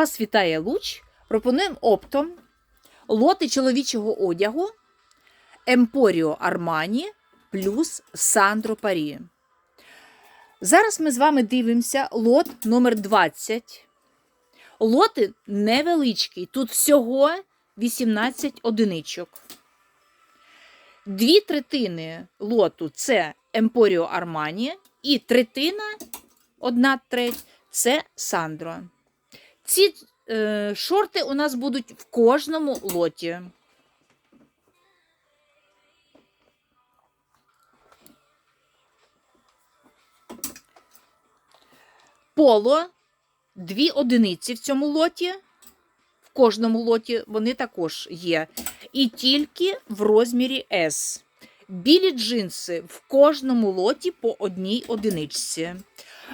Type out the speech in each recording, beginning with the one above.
Вас вітає Луч. Пропонуємо оптом лоти чоловічого одягу Емпоріо Армані плюс Сандро Парі. Зараз ми з вами дивимося лот номер 20. Лоти невеличкі. Тут всього 18 одиничок. Дві третини лоту це Емпоріо Армані, і третина, одна треть це Сандро. Ці е, шорти у нас будуть в кожному лоті. Поло дві одиниці в цьому лоті. В кожному лоті вони також є. І тільки в розмірі S. Білі джинси в кожному лоті по одній одиничці.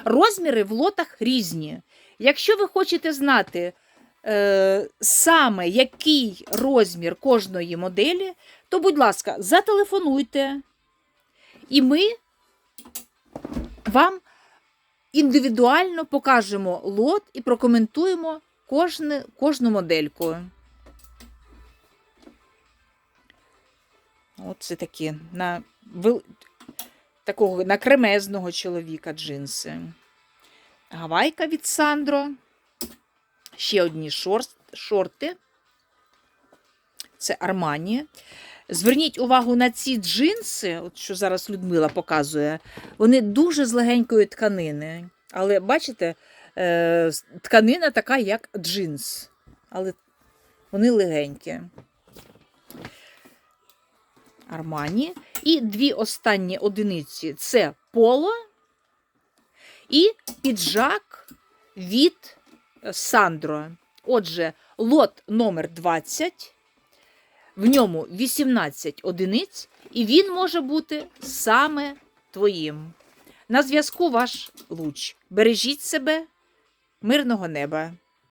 Розміри в лотах різні. Якщо ви хочете знати е, саме який розмір кожної моделі, то, будь ласка, зателефонуйте, і ми вам індивідуально покажемо лот і прокоментуємо кожне, кожну модельку. Оце такі на такого на кремезного чоловіка джинси. Гавайка від Сандро. Ще одні шорти. Це Армані. Зверніть увагу на ці джинси, от що зараз Людмила показує, вони дуже з легенької тканини. Але бачите, е, тканина така, як джинс. Але вони легенькі. Армані. І дві останні одиниці це поло і піджак від Сандро. Отже, лот номер 20, в ньому 18 одиниць, і він може бути саме твоїм. На зв'язку ваш луч. Бережіть себе, мирного неба.